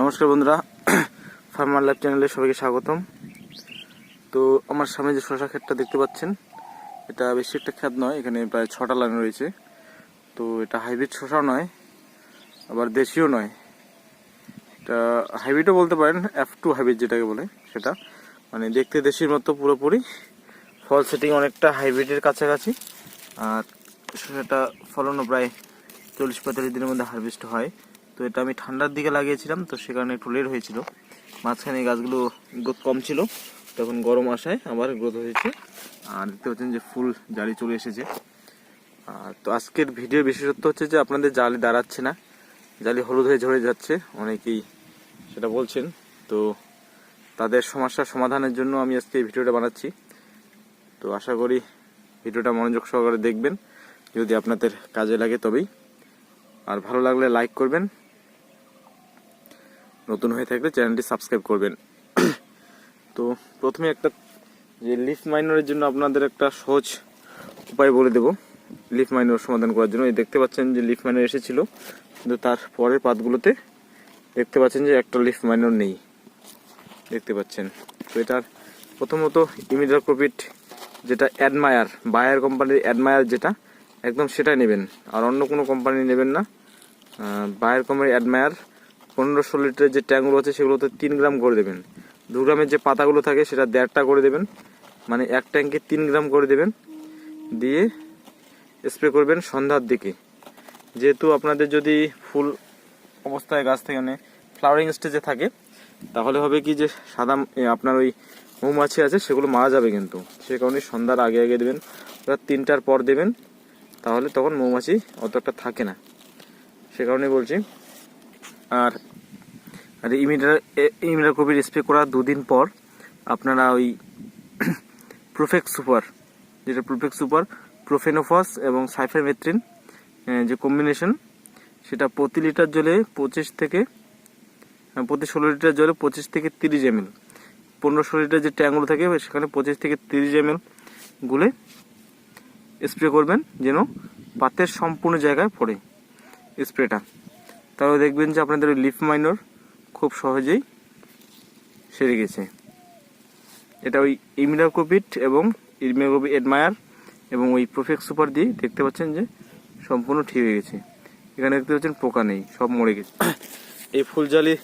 নমস্কার বন্ধুরা farmer life চ্যানেলে সবাইকে স্বাগতম। তো আমার সামনে যে শশা ক্ষেতটা দেখতে পাচ্ছেন, এটা বেশি একটা ক্ষেত নয়, এখানে প্রায় ছটা লাইন রয়েছে। তো এটা হাইব্রিড শশাও নয়, আবার দেশীয় নয়। এটা হাইব্রিডও বলতে পারেন এফ টু হাইব্রিড যেটাকে বলে সেটা। মানে দেখতে দেশির মতো পুরোপুরি, ফল সেটিং অনেকটা হাইব্রিডের কাছাকাছি। আর শসাটা ফলনও প্রায় চল্লিশ পঁয়তাল্লিশ দিনের মধ্যে হারভেস্ট হয়। তো এটা আমি ঠান্ডার দিকে লাগিয়েছিলাম, তো সে কারণে একটু লেট হয়েছিল। মাঝখানে গাছগুলো গ্রোথ কম ছিল তখন গরম আসায় আবার গ্রোথ হয়েছে। আর দেখতে পাচ্ছেন যে ফুল জালি চলে এসেছে। আর তো আজকের ভিডিও বিশেষত্ব হচ্ছে যে আপনাদের জালি দাঁড়াচ্ছে না, জালি হলুদ হয়ে ঝরে যাচ্ছে, অনেকেই সেটা বলছেন। তো তাদের সমস্যার সমাধানের জন্য আমি আজকে এই ভিডিওটা বানাচ্ছি। তো আশা করি ভিডিওটা মনোযোগ সহকারে দেখবেন। যদি আপনাদের কাজে লাগে তবেই। আর ভালো লাগলে লাইক করবেন নতুন হয়ে থাকলে চ্যানেলটি সাবস্ক্রাইব করবেন। তো প্রথমে একটা যে লিফ মাইনরের জন্য আপনাদের একটা সহজ উপায় বলে দেব। লিফ মাইনর সমাধান করার জন্য। এই দেখতে পাচ্ছেন যে লিফ মাইনর এসেছিল। কিন্তু তার পরের পাতগুলোতে দেখতে পাচ্ছেন যে একটা লিফ মাইনর নেই। দেখতে পাচ্ছেন। তো এটার প্রথমত ইমিডাক্রোপিট যেটা অ্যাডমায়ার, বায়ার কোম্পানির অ্যাডমায়ার যেটা, একদম সেটাই নেবেন। আর অন্য কোনো কোম্পানি নেবেন না। বায়ার কোম্পানির অ্যাডমায়ার পনেরো ষোলো লিটারের যে ট্যাঙ্কগুলো আছে, সেগুলোতে তিন গ্রাম করে দেবেন। দু গ্রামের যে পাতাগুলো থাকে, সেটা দেড়টা করে দেবেন। মানে এক ট্যাঙ্কে তিন গ্রাম করে দেবেন। দিয়ে স্প্রে করবেন সন্ধ্যার দিকে। যেহেতু আপনাদের যদি ফুল অবস্থায় গাছ থেকে মানে ফ্লাওয়ারিং স্টেজে থাকে, তাহলে হবে কি যে সাদা আপনার ওই মৌমাছি আছে, সেগুলো মারা যাবে কিন্তু। সে কারণে সন্ধ্যার আগে আগে দেবেন। রাত তিনটার পর দেবেন, তাহলে তখন মৌমাছি অত একটা থাকে না। সে কারণে বলছি আর আর ইমিডার কপির স্প্রে করার দুদিন পর আপনারা ওই প্রোফেক্স সুপার যেটা প্রোফেক্স সুপার প্রোফেনোফস এবং সাইফারমেথ্রিন যে কম্বিনেশন সেটা প্রতি লিটার জলে পঁচিশ থেকে প্রতি ষোলো লিটার জলে পঁচিশ থেকে তিরিশ এমএল পনেরো ষোলো লিটার যে ট্যাঙ্কগুলো থাকে, সেখানে পঁচিশ থেকে তিরিশ এমএল গুলে স্প্রে করবেন যেন পাতের সম্পূর্ণ জায়গায় পড়ে স্প্রেটা তাহলে দেখবেন যে আপনাদের ওই লিফ মাইনর খুব সহজেই সেরে গেছে। এটা ওই ইমিডাকোপিট এবং ইমিডাকোপিট এডমায়ার এবং ওই প্রোফেক্স সুপার দিয়ে দেখতে পাচ্ছেন যে সম্পূর্ণ ঠিক হয়ে গেছে। এখানে দেখতে পাচ্ছেন পোকা নেই, সব মরে গেছে। এই ফুলজালি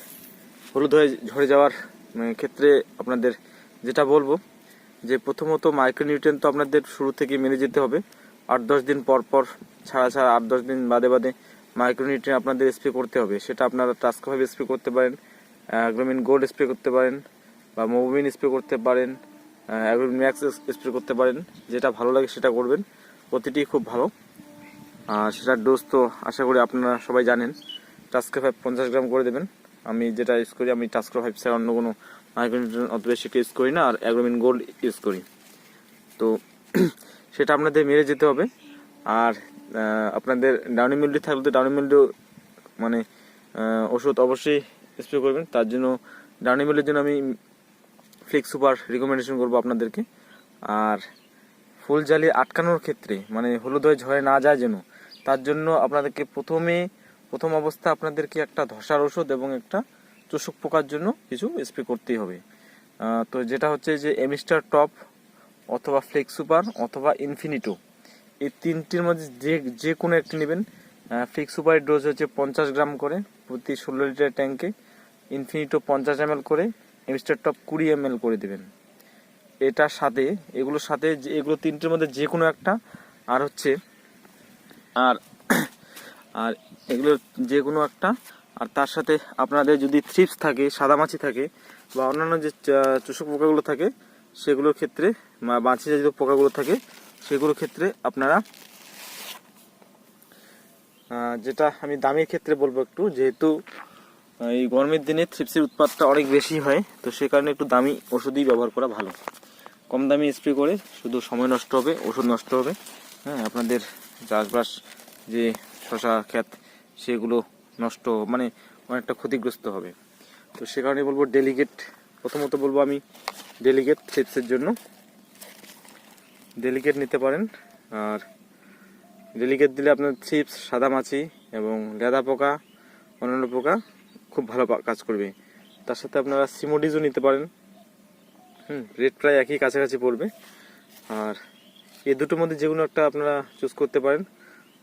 হলুদ হয়ে ঝরে যাওয়ার ক্ষেত্রে আপনাদের যেটা বলব, যে প্রথমত মাইক্রোনিউট্রিয়েন্ট তো আপনাদের শুরু থেকে মেনে যেতে হবে। আট দশ দিন পর পর, ছাড়া ছাড়া আট দশ দিন বাদে বাদে মাইক্রোনিউট্রিয়েন্ট আপনাদের স্প্রে করতে হবে। সেটা আপনারা টাস্কভাবে স্প্রে করতে পারেন অ্যাগ্রোমিন গোল্ড স্প্রে করতে পারেন, বা মোবিন স্প্রে করতে পারেন অ্যাগ্রোমিন ম্যাক্স স্প্রে করতে পারেন, যেটা ভালো লাগে সেটা করবেন। প্রতিটি খুব ভালো। আর সেটার ডোজ তো আশা করি আপনারা সবাই জানেন। টাস্কা ফাইভ পঞ্চাশ গ্রাম করে দেবেন। আমি যেটা ইউজ করি, আমি টাস্কা ফাইভ ছাড়া অন্য কোনো মাইক্রোনিউট্রিয়েন্ট অত বেশি ইউজ করি না, আর অ্যাগ্রোমিন গোল্ড ইউজ করি। তো, সেটা আপনাদের মেরে যেতে হবে। আর আপনাদের ডাউনি মিল্ডি থাকলে তো ডাউনি মিল্ডি মানে ওষুধ অবশ্যই স্প্রে করবেন। তার জন্য ডাউনি মিল্ডের জন্য আমি ফ্লিক্স সুপার রিকমেন্ডেশন করব আপনাদেরকে। আর ফুল জালি আটকানোর ক্ষেত্রে মানে হলুদ হয়ে ঝরে না যায় যেন, তার জন্য আপনাদেরকে প্রথমে, প্রথম অবস্থা আপনাদেরকে একটা ধসার ওষুধ এবং একটা চোষক পোকার জন্য কিছু স্প্রে করতেই হবে। তো যেটা হচ্ছে যে এমিস্টার টপ অথবা ফ্লেক্স সুপার অথবা ইনফিনিটো এই তিনটির মধ্যে যে যে কোনো একটি নেবেন। ফিক্স সুপারের ডোজ হচ্ছে পঞ্চাশ গ্রাম করে প্রতি ষোলো লিটার ট্যাঙ্কে ইনফিনিটো পঞ্চাশ এম করে এমিস্টার টপ কুড়ি এম করে দেবেন। এটার সাথে, এগুলোর সাথে এগুলো তিনটির মধ্যে যে কোনো একটা। আর হচ্ছে, আর আর এগুলো যে কোনো একটা। আর তার সাথে আপনাদের যদি থ্রিপস থাকে সাদামাছি থাকে বা অন্যান্য যে চোষক পোকাগুলো থাকে, সেগুলোর ক্ষেত্রে বা মাছি জাতীয় পোকাগুলো থাকে সেগুলোর ক্ষেত্রে আপনারা যেটা আমি দামের ক্ষেত্রে বলব একটু, যেহেতু এই গরমের দিনে থ্রিপসের উৎপাদটা অনেক বেশি হয়, তো সে কারণে একটু দামি ওষুধই ব্যবহার করা ভালো। কম দামি স্প্রে করে শুধু সময় নষ্ট হবে, ওষুধ নষ্ট হবে। হ্যাঁ আপনাদের চাষবাস যে শশা, ক্ষেত, সেগুলো নষ্ট মানে অনেকটা ক্ষতিগ্রস্ত হবে। তো সে কারণে বলব ডেলিগেট প্রথমত বলব আমি ডেলিগেট থ্রিপসের জন্য। ডেলিগেট নিতে পারেন। আর ডেলিকেট দিলে আপনার থ্রিপস সাদামাছি এবং লেদা পোকা, অন্যান্য পোকা খুব ভালো কাজ করবে। তার সাথে আপনারা সিমোডিজও নিতে পারেন। হুম রেট প্রায় একই কাছাকাছি পড়বে। আর এই দুটোর মধ্যে যে কোনো একটা আপনারা চুজ করতে পারেন।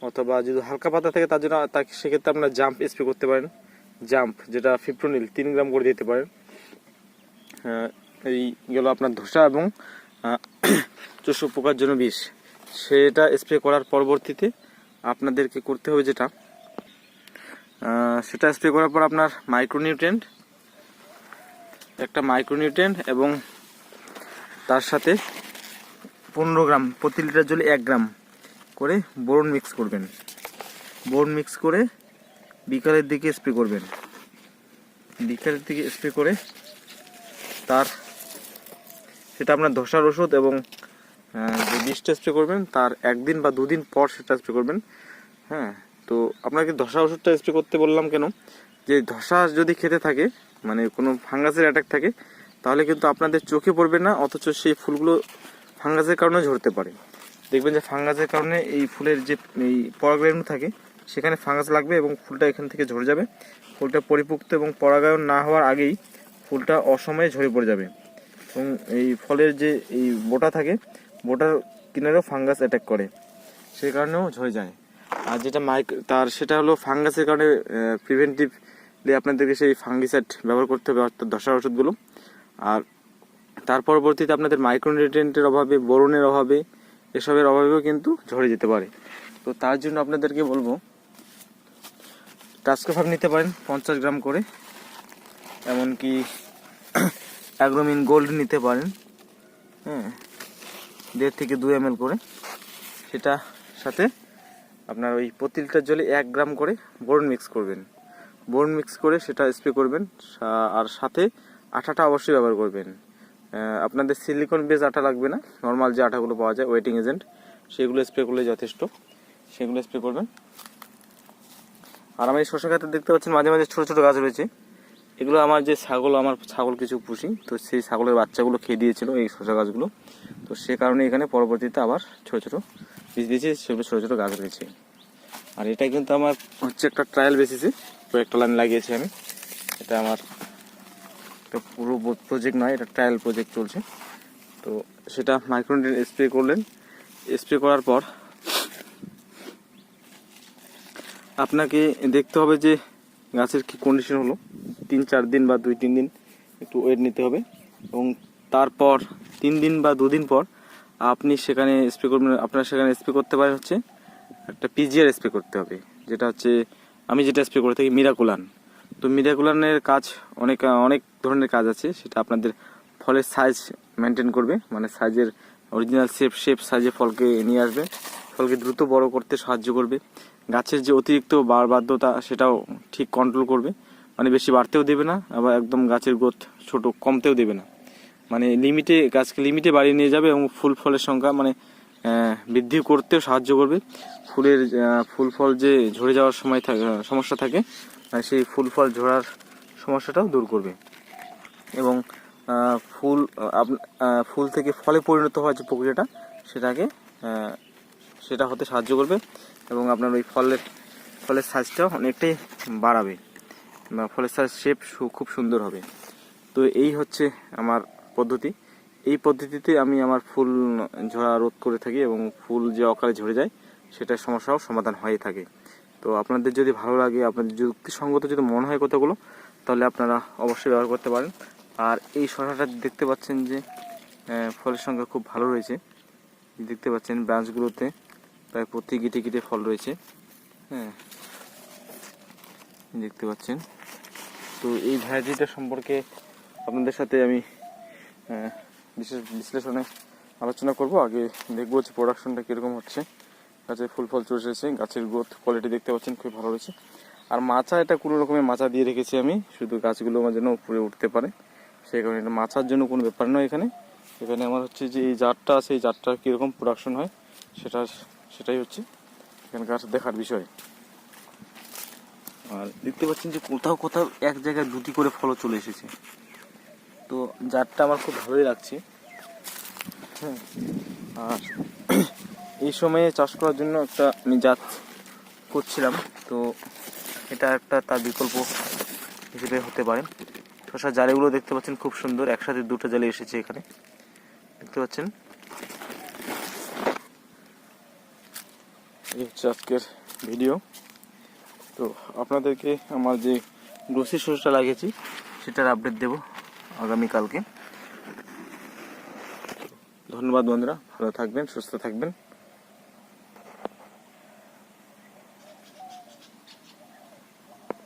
অথবা যদি হালকা পাতা থাকে তার জন্য তাকে সেক্ষেত্রে আপনারা জাম্প স্প্রে করতে পারেন। জাম্প যেটা ফিপ্রোনিল তিন গ্রাম করে দিতে পারেন। এই গেল আপনার ধসা এবং আহ, পোকার জন্য বিষ। সেটা স্প্রে করার পরবর্তীতে আপনাদেরকে করতে হবে যেটা সেটা স্প্রে করার পর আপনার মাইক্রোনিউট্রেন্ট একটা মাইক্রোনিউট্রেন্ট এবং তার সাথে পনেরো গ্রাম প্রতি লিটার জলে এক গ্রাম করে বোরন মিক্স করবেন। বোরন মিক্স করে বিকালের দিকে স্প্রে করবেন। বিকালের দিকে স্প্রে করে তার সেটা আপনার ধসার ওষুধ এবং যে বিষটা স্প্রে করবেন, তার একদিন বা দুদিন পর সেটা স্প্রে করবেন। হ্যাঁ তো আপনাকে ধসা ওষুধটা স্প্রে করতে বললাম কেন? যে ধসা যদি খেতে থাকে মানে কোনো ফাঙ্গাসের অ্যাটাক থাকে, তাহলে কিন্তু আপনাদের চোখে পড়বে না, অথচ সেই ফুলগুলো ফাঙ্গাসের কারণে ঝরতে পারে। দেখবেন যে ফাঙ্গাসের কারণে এই ফুলের যে, এই পরাগায়ন থাকে, সেখানে ফাঙ্গাস লাগবে এবং ফুলটা এখান থেকে ঝরে যাবে। ফুলটা পরিপুক্ত এবং পরাগায়ন না হওয়ার আগেই ফুলটা অসময়ে ঝরে পড়ে যাবে। এবং এই ফলের যে এই বোটা থাকে, বোটার কিনারেও ফাঙ্গাস অ্যাটাক করে। সেই কারণেও ঝরে যায়। আর যেটা মাইক তার সেটা হলো ফাঙ্গাসের কারণে প্রিভেন্টিভলি আপনাদেরকে সেই ফাঙ্গিসাইড ব্যবহার করতে হবে, অর্থাৎ ধসার ওষুধগুলো। আর তার পরবর্তীতে আপনাদের মাইক্রোনিউট্রিয়েন্টের অভাবে, বোরনের অভাবে, এসবের অভাবেও কিন্তু ঝরে যেতে পারে। তো তার জন্য আপনাদেরকে বলব টাস্কোফার নিতে পারেন, পঞ্চাশ গ্রাম করে। এমনকি অ্যাগ্রোমিন গোল্ড নিতে পারেন। হ্যাঁ দেড় থেকে দু এম করে। সেটা সাথে আপনার ওই প্রতি লিটার জলে এক গ্রাম করে বোরন মিক্স করবেন। বোরন মিক্স করে সেটা স্প্রে করবেন আর সাথে আটাটা অবশ্যই ব্যবহার করবেন। আপনাদের সিলিকন বেস আটা লাগবে না নর্মাল যে আটাগুলো পাওয়া যায় ওয়েটিং এজেন্ট সেগুলো স্প্রে করলে যথেষ্ট। সেগুলো স্প্রে করবেন। আর আমার এই শসা গাছে দেখতে পাচ্ছেন, মাঝে মাঝে ছোটো ছোটো গাছ রয়েছে। এগুলো আমার যে ছাগল, আমার ছাগল কিছু পুষি। তো সেই ছাগলের বাচ্চাগুলো খেয়ে দিয়েছিল এই শসা গাছগুলো। তো সে কারণে এখানে পরবর্তীতে আবার ছোটো ছোটো বীজ দিয়েছি, সেগুলো ছোটো ছোট গাছ রয়েছে। আর এটা কিন্তু আমার হচ্ছে একটা ট্রায়াল বেসিসে কয়েকটা লাইন লাগিয়েছি আমি। এটা আমার একটা পুরো প্রজেক্ট নয়, এটা ট্রায়াল প্রজেক্ট চলছে। তো সেটা মাইক্রোনিউট্রেন স্প্রে করলেন। স্প্রে করার পর আপনাকে দেখতে হবে যে গাছের কি কন্ডিশন হলো? তিন, চার দিন বা দুই, তিন দিন একটু ওয়েট নিতে হবে এবং তারপর তিন দিন বা দুদিন পর আপনি সেখানে স্প্রে করবেন, আপনার সেখানে স্প্রে করতে পারেন হচ্ছে একটা পিজিআর স্প্রে করতে হবে, যেটা হচ্ছে আমি যেটা স্প্রে করে থাকি মিরাকুলান তো মিরাকুলানের কাজ অনেক অনেক ধরনের কাজ আছে, সেটা আপনাদের ফলের সাইজ মেনটেন করবে মানে সাইজের অরিজিনাল শেপ শেপ সাইজে ফলকে নিয়ে আসবে, ফলকে দ্রুত বড় করতে সাহায্য করবে। গাছের যে অতিরিক্ত বার বাধ্যতা সেটাও ঠিক কন্ট্রোল করবে। মানে বেশি বাড়তেও দেবে না, আবার একদম গাছের গ্রোথ ছোট কমতেও দেবে না। মানে লিমিটে গাছকে লিমিটে বাড়িয়ে নিয়ে যাবে এবং ফুল ফলের সংখ্যা মানে বৃদ্ধি করতেও সাহায্য করবে। ফুলের ফুল ফল যে ঝরে যাওয়ার সময় থাকে সমস্যা থাকে সেই ফুল ফল ঝরার সমস্যাটাও দূর করবে। এবং ফুল ফুল থেকে ফলে পরিণত হওয়ার যে প্রক্রিয়াটা, সেটাকে সেটা হতে সাহায্য করবে। এবং আপনার ওই ফলের ফলের সাইজটাও অনেকটাই বাড়াবে। বা ফলের সাইজ শেপ খুব সুন্দর হবে। তো এই হচ্ছে আমার পদ্ধতি। এই পদ্ধতিতে আমি আমার ফুল ঝরা রোধ করে থাকি এবং ফুল যে অকালে ঝরে যায়, সেটার সমস্যাও সমাধান হয়ে থাকে। তো আপনাদের যদি ভালো লাগে, আপনাদের যুক্তিসঙ্গত যদি মনে হয় কথাগুলো, তাহলে আপনারা অবশ্যই ব্যবহার করতে পারেন। আর এই শশাটা দেখতে পাচ্ছেন যে ফলের সংখ্যা খুব ভালো রয়েছে। দেখতে পাচ্ছেন ব্রাঞ্চগুলোতে প্রায় প্রতি গিটে গিটে ফল রয়েছে। হ্যাঁ। দেখতে পাচ্ছেন। তো এই ভ্যারাইটিটা সম্পর্কে আপনাদের সাথে আমি বিশেষ বিশ্লেষণে আলোচনা করব। আগে দেখব যে প্রোডাকশনটা কীরকম হচ্ছে। গাছে ফুল ফল চলে এসেছে গাছের গ্রোথ কোয়ালিটি দেখতে পাচ্ছেন খুব ভালো রয়েছে। আর মাচা এটা কোনো রকমের মাচা দিয়ে রেখেছি আমি, শুধু গাছগুলো আমার যেন উপরে উঠতে পারে। সেই কারণে এটা মাচার জন্য কোনো ব্যাপার নয় এখানে। এখানে আমার হচ্ছে যে এই জারটা আছে, এই জারটার কীরকম প্রোডাকশন হয় সেটা সেটাই হচ্ছে এখানকার দেখার বিষয়। আর দেখতে পাচ্ছেন যে কোথাও কোথাও এক জায়গায় দুটি করে ফলও চলে এসেছে। তো জারটা আমার খুব ভালোই লাগছে। হ্যাঁ আর এই সময়ে চাষ করার জন্য একটা আমি জাত করছিলাম। তো এটা একটা তার বিকল্প হিসেবে হতে পারে। শশা জালিগুলো দেখতে পাচ্ছেন খুব সুন্দর, একসাথে দুটো জালি এসেছে এখানে। দেখতে পাচ্ছেন? এই হচ্ছে আজকের ভিডিও তো আপনাদেরকে আমার যে গ্রোসি শোষটা লাগিয়েছি, সেটার আপডেট দেব আগামীকালকে। ধন্যবাদ বন্ধুরা, ভালো থাকবেন, সুস্থ থাকবেন।